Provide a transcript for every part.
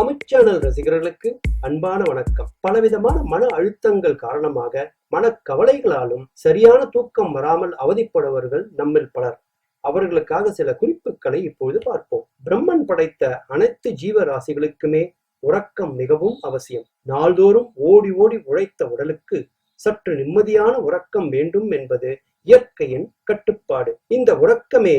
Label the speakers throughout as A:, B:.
A: தமிழ்ச்சேனல் ரசிகர்களுக்கு அன்பான வணக்கம். பலவிதமான மன அழுத்தங்கள் காரணமாக மனக்கவலைகளாலும் சரியான தூக்கம் வராமல் அவதிப்படுபவர்கள் நம்மில் பலர். அவர்களுக்காக சில குறிப்புகளை இப்பொழுது பார்ப்போம். பிரம்மன் படைத்த அனைத்து ஜீவராசிகளுக்குமே உறக்கம் மிகவும் அவசியம். நாள்தோறும் ஓடி ஓடி உழைத்த உடலுக்கு சற்று நிம்மதியான உறக்கம் வேண்டும் என்பது இயற்கையின் கட்டுப்பாடு. இந்த உறக்கமே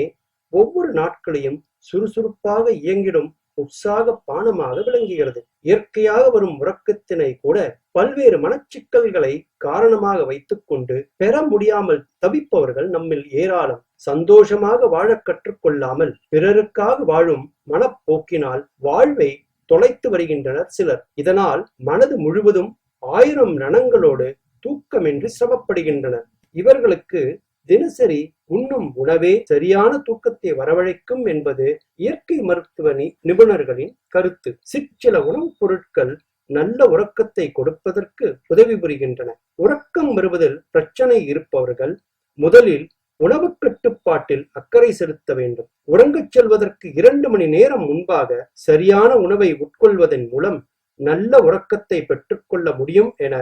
A: ஒவ்வொரு நாட்களையும் சுறுசுறுப்பாக இயங்கிடும் உற்சாக பானமாக விளங்குகிறது. இயற்கையாக வரும் உறக்கத்தினை கூட பல்வேறு மனச்சிக்கல்களை காரணமாக வைத்துக்கொண்டு பெற முடியாமல் தவிப்பவர்கள் நம்மில் ஏராளம். சந்தோஷமாக வாழ கற்றுக்கொள்ளாமல் பிறருக்காக வாழும் மனப்போக்கினால் வாழ்வை தொலைத்து வருகின்றனர் சிலர். இதனால் மனது முழுவதும் ஆயிரம் ரணங்களோடு தூக்கமின்றி சிரமப்படுகின்றனர். இவர்களுக்கு தினசரி உண்ணும் உணவே சரியான தூக்கத்தை வரவழைக்கும் என்பது இயற்கை மருத்துவ நிபுணர்களின் கருத்து. சிற்சில உணவுப் பொருட்கள் நல்ல உறக்கத்தை கொடுப்பதற்கு உதவி புரிகின்றன. உறக்கம் வருவதில் பிரச்சனை இருப்பவர்கள் முதலில் உணவு கட்டுப்பாட்டில் அக்கறை செலுத்த வேண்டும். உறங்கச் செல்வதற்கு இரண்டு மணி நேரம் முன்பாக சரியான உணவை உட்கொள்வதன் மூலம் நல்ல உறக்கத்தை பெற்றுக்கொள்ள முடியும் என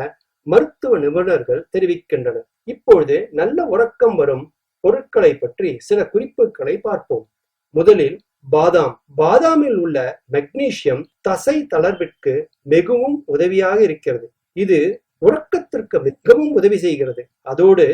A: மருத்துவ நிபுணர்கள் தெரிவிக்கின்றனர். இப்பொழுது நல்ல உறக்கம் வரும் பொருட்களை பற்றி சில குறிப்புகளை பார்ப்போம். முதலில் பாதாம். பாதாமில் உள்ள மெக்னீசியம் தசை தளர்விற்கு மிகவும் உதவியாக இருக்கிறது. இது உறக்கத்திற்கு மிகவும் உதவி செய்கிறது. அதோடு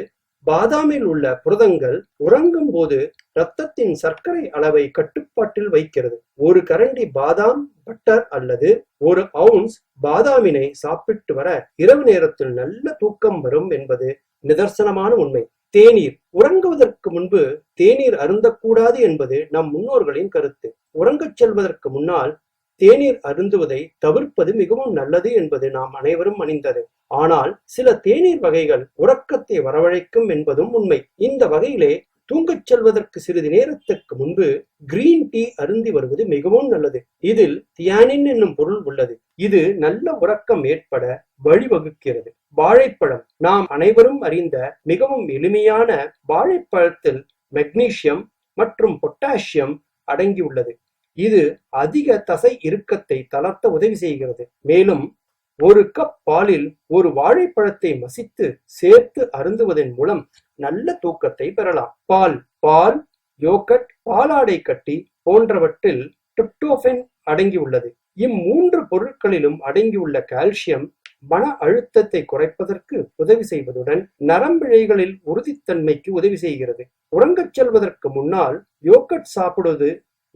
A: பாதாமில் உள்ள புரதங்கள் உறங்கும் போது இரத்தத்தின் சர்க்கரை அளவை கட்டுப்பாட்டில் வைக்கிறது. ஒரு கரண்டி பாதாம் பட்டர் அல்லது ஒரு அவுன்ஸ் பாதாமினை சாப்பிட்டு வர இரவு நேரத்தில் நல்ல தூக்கம் வரும் என்பது நிதர்சனமான உண்மை. தேநீர். உறங்குவதற்கு முன்பு தேநீர் அருந்தக்கூடாது என்பது நம் முன்னோர்களின் கருத்து. உறங்கச் செல்வதற்கு முன்னால் தேநீர் அருந்துவதை தவிர்ப்பது மிகவும் நல்லது என்பது நாம் அனைவரும் அணிந்தது ஆனால் சில தேநீர் வகைகள் உறக்கத்தை வரவழைக்கும் என்பதும் உண்மை. இந்த வகையிலே தூங்கச் செல்வதற்கு சிறிது நேரத்துக்கு முன்பு கிரீன் டீ அருந்தி வருவது மிகவும் நல்லது. இதில் தியானின் என்னும் பொருள் உள்ளது. இது நல்ல உறக்கம் ஏற்பட வழிவகுக்கிறது. வாழைப்பழம். நாம் அனைவரும் அறிந்த மிகவும் எளிமையான வாழைப்பழத்தில் மெக்னீசியம் மற்றும் பொட்டாசியம் அடங்கியுள்ளது. இது அதிக தசை இறுக்கத்தை தளர்த்த உதவி செய்கிறது. மேலும் ஒரு கப் பாலில் ஒரு வாழைப்பழத்தை மசித்து சேர்த்து அருந்துவதன் மூலம் நல்ல தூக்கத்தை பெறலாம். பால் பால் யோகட் பாலாடை கட்டி போன்றவற்றில் டிரிப்டோபன் அடங்கியுள்ளது. இம்மூன்று பொருட்களிலும் அடங்கியுள்ள கால்சியம் மன அழுத்தத்தை குறைப்பதற்கு உதவி செய்வதுடன் நரம்பிழைகளில் உறுதித்தன்மைக்கு உதவி செய்கிறது. உறங்கச் செல்வதற்கு முன்னால் யோகட் சாப்பிடுவது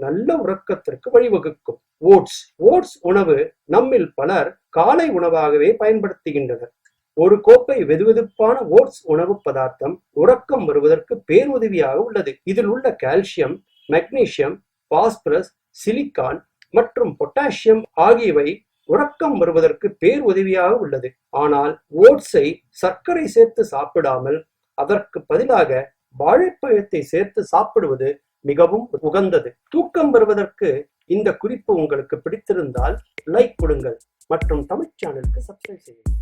A: நல்ல உறக்கத்திற்கு வழிவகுக்கும். ஓட்ஸ். ஓட்ஸ் உணவு நம்மில் பலர் காலை உணவாகவே பயன்படுத்துகின்றனர். ஒரு கோப்பை வெதுவெதுப்பான ஓட்ஸ் உணவு பதார்த்தம் உறக்கம் வருவதற்கு பேருதவியாக உள்ளது. இதில் உள்ள கால்சியம் மெக்னீசியம் பாஸ்பரஸ் சிலிக்கான் மற்றும் பொட்டாசியம் ஆகியவை உறக்கம் வருவதற்கு பேர் உதவியாக உள்ளது. ஆனால் ஓட்ஸை சர்க்கரை சேர்த்து சாப்பிடாமல் அதற்கு பதிலாக வாழைப்பழத்தை சேர்த்து சாப்பிடுவது மிகவும் உகந்தது. தூக்கம் வருவதற்கு இந்த குறிப்பு உங்களுக்கு பிடித்திருந்தால் லைக் கொடுங்கள் மற்றும் தமிழ் சேனலுக்கு சப்ஸ்கிரைப் செய்யுங்கள்.